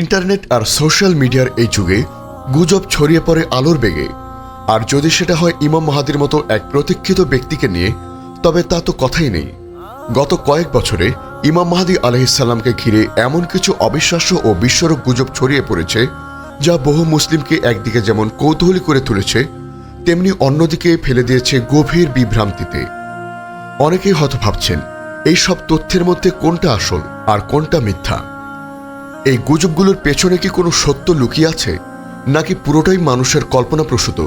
Internet আর social মিডিয়ার এই যুগে গুজব ছড়িয়ে পড়ে আলোর বেগে। আর যদি সেটা হয় ইমাম মাহাদির মতো এক প্রতীক্ষিত ব্যক্তিকে নিয়ে, তবে তা তো কথাই নেই। গত কয়েক বছরে ইমাম মাহাদি আলহিসাল্লামকে ঘিরে এমন কিছু অবিশ্বাস্য ও বিস্ফোরক গুজব ছড়িয়ে পড়েছে, যা বহু মুসলিমকে একদিকে যেমন কৌতূহলী করে তুলেছে, তেমনি অন্যদিকে ফেলে দিয়েছে গভীর বিভ্রান্তিতে। অনেকেই হয়তো ভাবছেন, এই সব তথ্যের মধ্যে কোনটা আসল আর কোনটা মিথ্যা? এই গুজবগুলোর পেছনে কি কোনো সত্য লুকিয়ে আছে? নাকি পুরোটাই মানুষের কল্পনাপ্রসূত?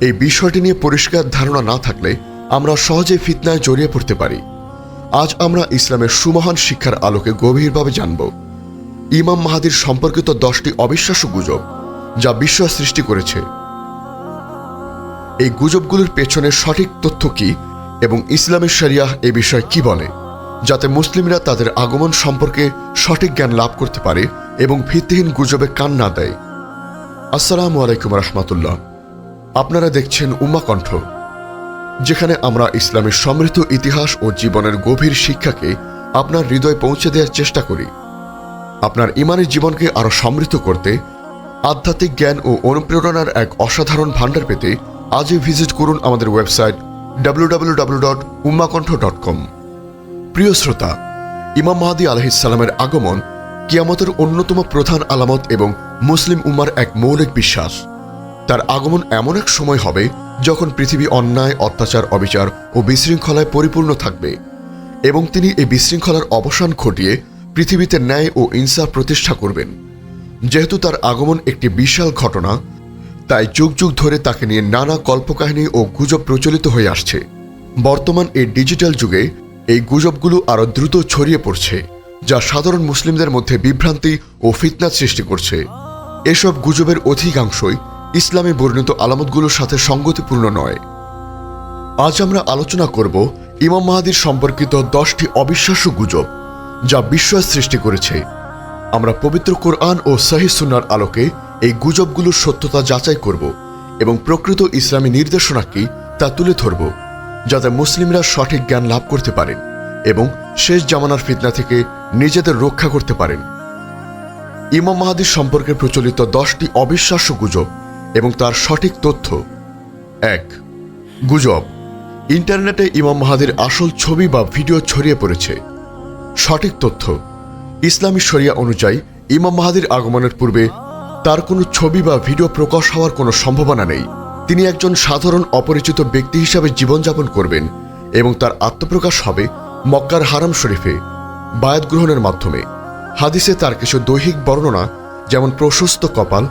এই বিষয়টি নিয়ে পরিষ্কার ধারণা না থাকলে আমরা সহজে ফিতনায় জড়িয়ে পড়তে পারি। আজ আমরা ইসলামের সুমহান শিক্ষার আলোকে গভীরভাবে জানব। ইমাম মাহাদির সম্পর্কিত দশটি অবিশ্বাস্য গুজব যা বিশ্ব সৃষ্টি করেছে। এই গুজবগুলোর পেছনে সঠিক তথ্য কি এবং ইসলামের শরিয়াহ এ বিষয়ে কি বলে? যাতে মুসলিমরা তাদের আগমন সম্পর্কে সঠিক জ্ঞান লাভ করতে পারে এবং ভিত্তিহীন গুজবে কান না দেয়। আসসালামু আলাইকুম রহমতুল্লাহ। আপনারা দেখছেন উম্মা কণ্ঠ, যেখানে আমরা ইসলামের সমৃদ্ধ ইতিহাস ও জীবনের গভীর শিক্ষাকে আপনার হৃদয় পৌঁছে দেওয়ার চেষ্টা করি। আপনার ইমানের জীবনকে আরও সমৃদ্ধ করতে, আধ্যাত্মিক জ্ঞান ও অনুপ্রেরণার এক অসাধারণ ভাণ্ডার পেতে আজই ভিজিট করুন আমাদের ওয়েবসাইট www.ummakantha.com প্রিয় শ্রোতা, ইমাম মাহাদি আলহিসাল্লামের আগমন কিয়ামতের অন্যতম প্রধান আলামত এবং মুসলিম উম্মার এক মৌলিক বিশ্বাস। তার আগমন এমন এক সময় হবে যখন পৃথিবী অন্যায়, অত্যাচার, অবিচার ও বিশৃঙ্খলায় পরিপূর্ণ থাকবে এবং তিনি এই বিশৃঙ্খলার অবসান ঘটিয়ে পৃথিবীতে ন্যায় ও ইনসাফ প্রতিষ্ঠা করবেন। যেহেতু তার আগমন একটি বিশাল ঘটনা, তাই যুগ যুগ ধরে তাকে নিয়ে নানা কল্পকাহিনী ও গুজব প্রচলিত হয়ে আসছে। বর্তমান এই ডিজিটাল যুগে এই গুজবগুলো আরও দ্রুত ছড়িয়ে পড়ছে, যা সাধারণ মুসলিমদের মধ্যে বিভ্রান্তি ও ফিতনাত সৃষ্টি করছে। এসব গুজবের অধিকাংশই ইসলামে বর্ণিত আলামতগুলোর সাথে সঙ্গতিপূর্ণ নয়। আজ আমরা আলোচনা করব ইমাম মাহাদির সম্পর্কিত দশটি অবিশ্বাস্য গুজব, যা বিশ্বাস সৃষ্টি করেছে। আমরা পবিত্র কোরআন ও সাহি সুন্নার আলোকে এই গুজবগুলোর সত্যতা যাচাই করব এবং প্রকৃত ইসলামী নির্দেশনা কি তা তুলে ধরব। যাতে মুসলিমরা সঠিক জ্ঞান লাভ করতে পারেন এবং শেষ জামানার ফিতনা থেকে নিজেদের রক্ষা করতে পারেন। ইমাম মাহাদির সম্পর্কে প্রচলিত দশটি অবিশ্বাস্য গুজব এবং তার সঠিক তথ্য। এক, গুজব। ইন্টারনেটে ইমাম মাহাদির আসল ছবি বা ভিডিও ছড়িয়ে পড়েছে। সঠিক তথ্য, ইসলামী শরিয়া অনুযায়ী ইমাম মাহাদির আগমনের পূর্বে তার কোনো ছবি বা ভিডিও প্রকাশ হওয়ার কোনো সম্ভাবনা নেই। তিনি একজন সাধারণ অপরিচিত ব্যক্তি হিসাবে জীবনযাপন করবেন এবং তার আত্মপ্রকাশ হবে মক্কার হারাম শরীফে, বায়াত গ্রহণের মাধ্যমে। হাদিসে তার কিছু দৈহিক বর্ণনা, যেমন প্রশস্ত কপাল,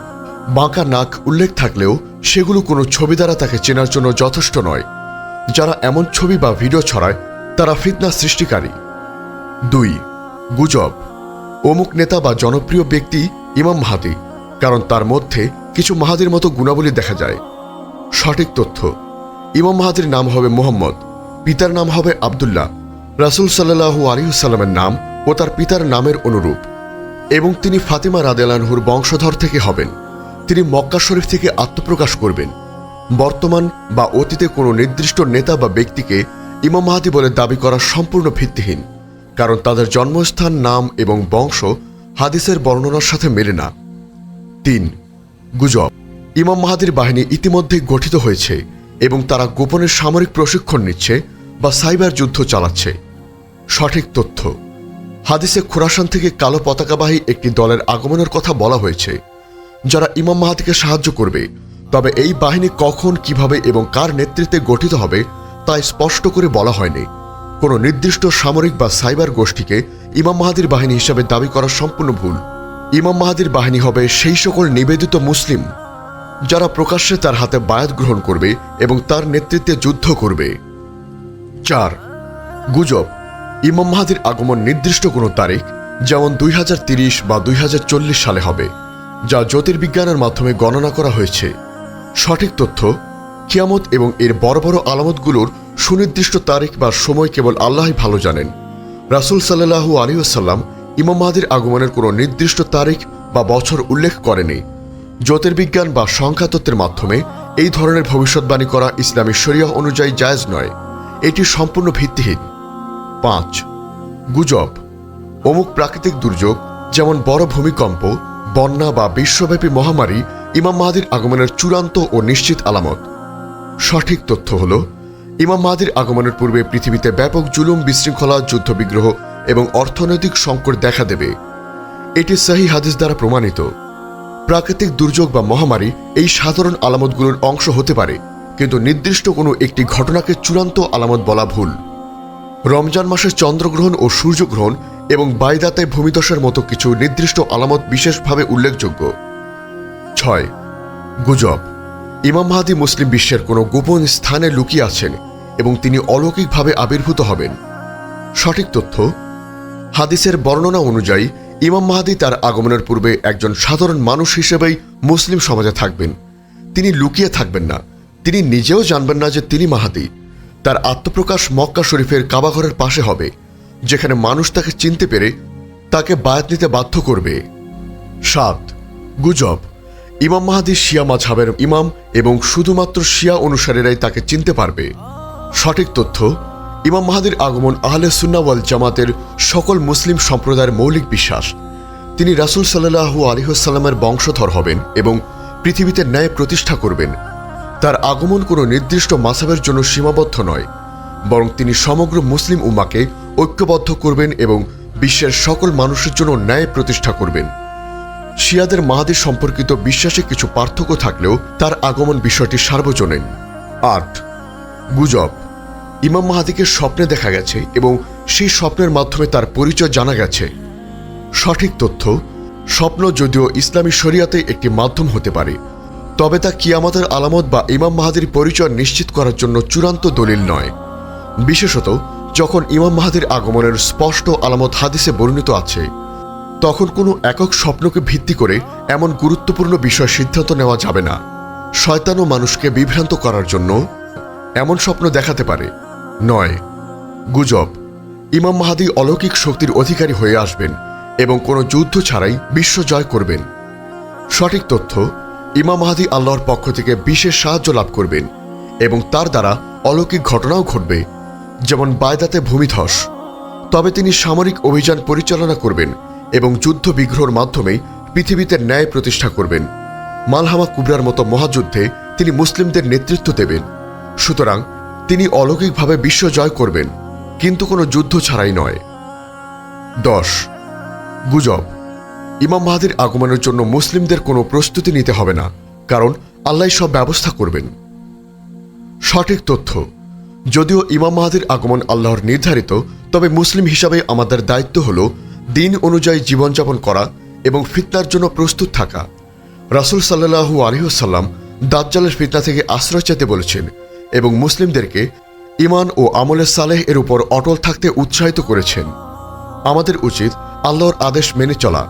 বাঁকা নাক উল্লেখ থাকলেও সেগুলো কোনো ছবি দ্বারা তাকে চেনার জন্য যথেষ্ট নয়। যারা এমন ছবি বা ভিডিও ছড়ায়, তারা ফিতনা সৃষ্টিকারী। দুই, গুজব। অমুক নেতা বা জনপ্রিয় ব্যক্তি ইমাম মাহাদি, কারণ তার মধ্যে কিছু মাহাদির মতো গুণাবলী দেখা যায়। সঠিক তথ্য। ইমাম মাহাদির নাম হবে মোহাম্মদ, পিতার নাম হবে আবদুল্লাহ। রাসুল সাল্লাহু আলিউসাল্লামের নাম ও তার পিতার নামের অনুরূপ। এবং তিনি ফাতিমা রাদেলানহুর বংশধর থেকে হবেন। তিনি মক্কা শরীফ থেকে আত্মপ্রকাশ করবেন। বর্তমান বা অতীতে কোনো নির্দিষ্ট নেতা বা ব্যক্তিকে ইমাম মাহাদি বলে দাবি করা সম্পূর্ণ ভিত্তিহীন, কারণ তাদের জন্মস্থান, নাম এবং বংশ হাদিসের বর্ণনার সাথে মেলে না। তিন, গুজব। ইমাম মাহাদির বাহিনী ইতিমধ্যে গঠিত হয়েছে এবং তারা গোপনে সামরিক প্রশিক্ষণ নিচ্ছে বা সাইবার যুদ্ধ চালাচ্ছে। সঠিক তথ্য। হাদিসে খোরাসান থেকে কালো পতাকাবাহী একটি দলের আগমনের কথা বলা হয়েছে, যারা ইমাম মাহাদিকে সাহায্য করবে। তবে এই বাহিনী কখন, কীভাবে এবং কার নেতৃত্বে গঠিত হবে তা স্পষ্ট করে বলা হয়নি। কোনো নির্দিষ্ট সামরিক বা সাইবার গোষ্ঠীকে ইমাম মাহাদির বাহিনী হিসাবে দাবি করা সম্পূর্ণ ভুল। ইমাম মাহাদির বাহিনী হবে সেই সকল নিবেদিত মুসলিম। যারা প্রকাশ্যে তার হাতে বায়াত গ্রহণ করবে এবং তার নেতৃত্বে যুদ্ধ করবে। চার, গুজব। ইমাম মাহাদির আগমন নির্দিষ্ট কোনো তারিখ, যেমন দুই বা দুই হাজার চল্লিশ সালে হবে, যা জ্যোতির্বিজ্ঞানের মাধ্যমে গণনা করা হয়েছে। সঠিক তথ্য, কিয়ামত এবং এর বড় বড় আলামতগুলোর সুনির্দিষ্ট তারিখ বা সময় কেবল আল্লাহই ভালো জানেন। রাসুল সাল্লাহু আলিউসাল্লাম ইমাম মাহাদির আগমনের কোনো নির্দিষ্ট তারিখ বা বছর উল্লেখ করেনি। জ্যোতির্বিজ্ঞান বা সংখ্যাতত্ত্বের মাধ্যমে এই ধরনের ভবিষ্যৎবাণী করা ইসলামী শরিয়া অনুযায়ী জায়জ নয়। এটি সম্পূর্ণ ভিত্তিহীন। পাঁচ, গুজব। অমুক প্রাকৃতিক দুর্যোগ, যেমন বড় ভূমিকম্প, বন্যা বা বিশ্বব্যাপী মহামারী, ইমাম মাহাদির আগমনের চূড়ান্ত ও নিশ্চিত আলামত। সঠিক তথ্য হল, ইমাম মাহাদির আগমনের পূর্বে পৃথিবীতে ব্যাপক জুলুম, বিশৃঙ্খলা, যুদ্ধবিগ্রহ এবং অর্থনৈতিক সংকট দেখা দেবে। এটি সাহি হাদিস দ্বারা প্রমাণিত। প্রাকৃতিক দুর্যোগ বা মহামারী এই সাধারণ আলামতগুলোর অংশ হতে পারে, কিন্তু নির্দিষ্ট কোনো একটি ঘটনাকে চূড়ান্ত আলামত বলা ভুল। রমজান মাসের চন্দ্রগ্রহণ ও সূর্যগ্রহণ এবং বাইদাতায় ভূমিদশার মতো কিছু নির্দিষ্ট আলামত বিশেষভাবে উল্লেখযোগ্য। ছয়, গুজব। ইমাম মাহাদি মুসলিম বিশ্বের কোনো গোপন স্থানে লুকিয়ে আছেন এবং তিনি অলৌকিকভাবে আবির্ভূত হবেন। সঠিক তথ্য, হাদিসের বর্ণনা অনুযায়ী ইমাম মাহাদি তার আগমনের পূর্বে একজন সাধারণ মানুষ হিসেবেই মুসলিম সমাজে থাকবেন। তিনি লুকিয়ে থাকবেন না। তিনি নিজেও জানবেন না যে তিনি মাহাদি। তার আত্মপ্রকাশ মক্কা শরীফের কাবাঘরের পাশে হবে, যেখানে মানুষ তাকে চিনতে পেরে তাকে বায়াত নিতে বাধ্য করবে। সাত, গুজব। ইমাম মাহাদি শিয়া মাঝহাবের ইমাম এবং শুধুমাত্র শিয়া অনুসারীরাই তাকে চিনতে পারবে। সঠিক তথ্য ইমাম মাহাদির আগমন আহলে সুন্নাওয়াল জামাতের সকল মুসলিম সম্প্রদায়ের মৌলিক বিশ্বাস। তিনি রাসুল সাল্লাহু আলিহাস্লামের বংশধর হবেন এবং পৃথিবীতে ন্যায় প্রতিষ্ঠা করবেন। তার আগমন কোনো নির্দিষ্ট মাসাবের জন্য সীমাবদ্ধ নয়, বরং তিনি সমগ্র মুসলিম উম্মাকে ঐক্যবদ্ধ করবেন এবং বিশ্বের সকল মানুষের জন্য ন্যায় প্রতিষ্ঠা করবেন। শিয়াদের মাহাদির সম্পর্কিত বিশ্বাসে কিছু পার্থক্য থাকলেও তার আগমন বিষয়টি সার্বজনীন। আট, গুজব। ইমাম মাহাদিকে স্বপ্নে দেখা গেছে এবং সেই স্বপ্নের মাধ্যমে তার পরিচয় জানা গেছে। সঠিক তথ্য, স্বপ্ন যদিও ইসলামী শরিয়াতে একটি মাধ্যম হতে পারে, তবে তা কিয়ামতের আলামত বা ইমাম মাহাদির পরিচয় নিশ্চিত করার জন্য চূড়ান্ত দলিল নয়। বিশেষত, যখন ইমাম মাহাদির আগমনের স্পষ্ট আলামত হাদিসে বর্ণিত আছে, তখন কোনো একক স্বপ্নকে ভিত্তি করে এমন গুরুত্বপূর্ণ বিষয় সিদ্ধান্ত নেওয়া যাবে না। শয়তান ও মানুষকে বিভ্রান্ত করার জন্য এমন স্বপ্ন দেখাতে পারে। নয়। গুজব। ইমাম মাহাদি অলৌকিক শক্তির অধিকারী হয়ে আসবেন এবং কোনো যুদ্ধ ছাড়াই বিশ্ব জয় করবেন। সঠিক তথ্য, ইমাম মাহাদি আল্লাহর পক্ষ থেকে বিশেষ সাহায্য লাভ করবেন এবং তার দ্বারা অলৌকিক ঘটনাও ঘটবে, যেমন বায়দাতে ভূমিধস। তবে তিনি সামরিক অভিযান পরিচালনা করবেন এবং যুদ্ধ বিগ্রহর মাধ্যমে পৃথিবীতে ন্যায় প্রতিষ্ঠা করবেন। মালহামা কুবরার মতো মহাযুদ্ধে তিনি মুসলিমদের নেতৃত্ব দেবেন। সুতরাং তিনি অলৌকিকভাবে বিশ্ব জয় করবেন, কিন্তু কোনো যুদ্ধ ছাড়াই নয়। দশ, গুজব। ইমাম মাহাদির আগমনের জন্য মুসলিমদের কোনো প্রস্তুতি নিতে হবে না, কারণ আল্লাহ সব ব্যবস্থা করবেন। সঠিক তথ্য। যদিও ইমাম মাহাদির আগমন আল্লাহর নির্ধারিত, তবে মুসলিম হিসাবে আমাদের দায়িত্ব হল দিন অনুযায়ী জীবনযাপন করা এবং ফিতনার জন্য প্রস্তুত থাকা। রাসুল সাল্লাহু আলহিহসাল্লাম দাজ্জালের ফিতনা থেকে আশ্রয় চাইতে বলেছেন এবং মুসলিমদেরকে ইমান ও আমলে সালেহ এর উপর অটল থাকতে উৎসাহিত করেছেন। আমাদের উচিত আল্লাহর আদেশ মেনে চলা,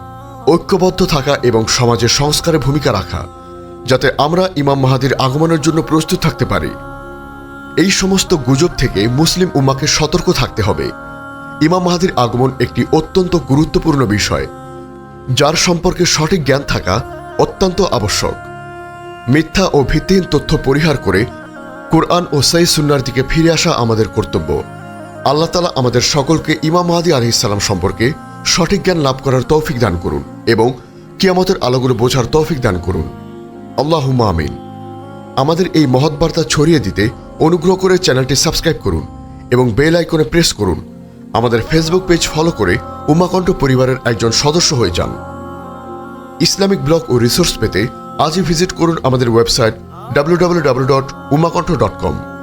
ঐক্যবদ্ধ থাকা এবং সমাজের সংস্কারে ভূমিকা রাখা, যাতে আমরা ইমাম মাহাদির আগমনের জন্য প্রস্তুত থাকতে পারি। এই সমস্ত গুজব থেকে মুসলিম উম্মাকে সতর্ক থাকতে হবে। ইমাম মাহাদির আগমন একটি অত্যন্ত গুরুত্বপূর্ণ বিষয়, যার সম্পর্কে সঠিক জ্ঞান থাকা অত্যন্ত আবশ্যক। মিথ্যা ও ভিত্তিহীন তথ্য পরিহার করে কোরআন ও সাই সুন্নার দিকে ফিরে আসা আমাদের কর্তব্য। আল্লাহ তালা আমাদের সকলকে ইমাম মাহাদি আলহ ইসলাম সম্পর্কে সঠিক জ্ঞান লাভ করার তৌফিক দান করুন এবং কিয়ামতের আলোগুলো বোঝার তৌফিক দান করুন। আল্লাহ আমিন। আমাদের এই মহৎ বার্তা ছড়িয়ে দিতে অনুগ্রহ করে চ্যানেলটি সাবস্ক্রাইব করুন এবং বেল আইকনে প্রেস করুন। আমাদের ফেসবুক পেজ ফলো করে উমাকণ্ঠ পরিবারের একজন সদস্য হয়ে যান। ইসলামিক ব্লগ ও রিসোর্স পেতে আজই ভিজিট করুন আমাদের website W dot Umakantha dot com